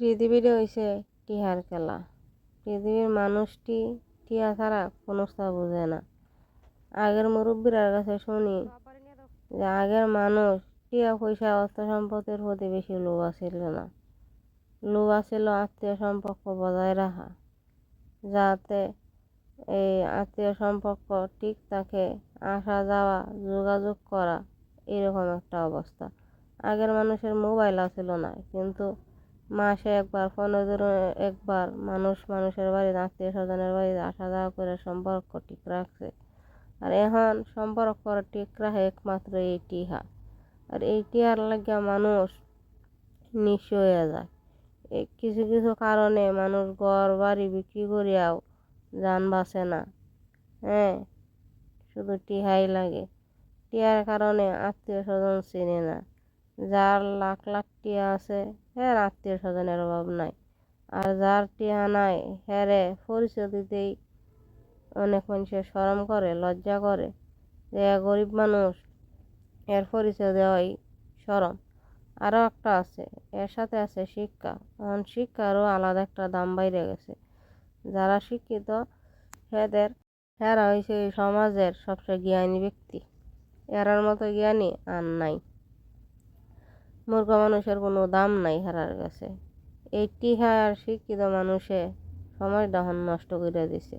পৃথিবীটা হইছে টিহার খেলা। পৃথিবীর মানুষটি টিয়া ছাড়া কোনো বোঝে না। আগের মুরব্বীরার কাছে শুনি যে আগের মানুষ টিয়া পয়সা, অর্থ সম্পদের প্রতি বেশি লোভ ছিল না। লোভ ছিল আত্মীয় সম্পর্ক বজায় রাখা, যাতে এই আত্মীয় সম্পর্ক ঠিক থাকে, আসা যাওয়া, যোগাযোগ করা, এরকম একটা অবস্থা। আগের মানুষের মোবাইল ছিল না, কিন্তু মাসে একবার, পনেরো একবার মানুষ মানুষের বাড়িতে আত্মীয় স্বজনের বাড়িতে আসা যাওয়া করে সম্পর্ক ঠিক রাখছে। আর এখন সম্পর্ক ঠিক রাখে একমাত্র এই টিহা। আর এই টিহার লাগিয়া মানুষ নিঃস্ব হয়ে যায়। কিছু কিছু কারণে মানুষ ঘর, বাড়ি বিক্রি করিয়াও যান বাঁচে না। হ্যাঁ শুধু টিহাই লাগে। টিয়ার কারণে আত্মীয় স্বজন চিনে না। যার লাখ লাখ টিয়া আছে হ্যাঁ আত্মীয় স্বজনের অভাব নাই। আর যার টিয়া নাই হ্যারে পরিচয় দিতেই অনেক মানুষের শরম করে, লজ্জা করে যে গরিব মানুষ, এর পরিচয় দেওয়াই শরম। আরও একটা আছে, এর সাথে আছে শিক্ষা। এখন শিক্ষারও আলাদা একটা দাম বাইরে গেছে। যারা শিক্ষিত এদের এরা হয়েছে সমাজের সবচেয়ে জ্ঞানী ব্যক্তি। এরার মতো জ্ঞানী আর নাই। মূর্খ মানুষের কোনো দাম নাই হারার কাছে। এই টিহা আর শিক্ষিত মানুষে সময়টা নষ্ট করে দিছে।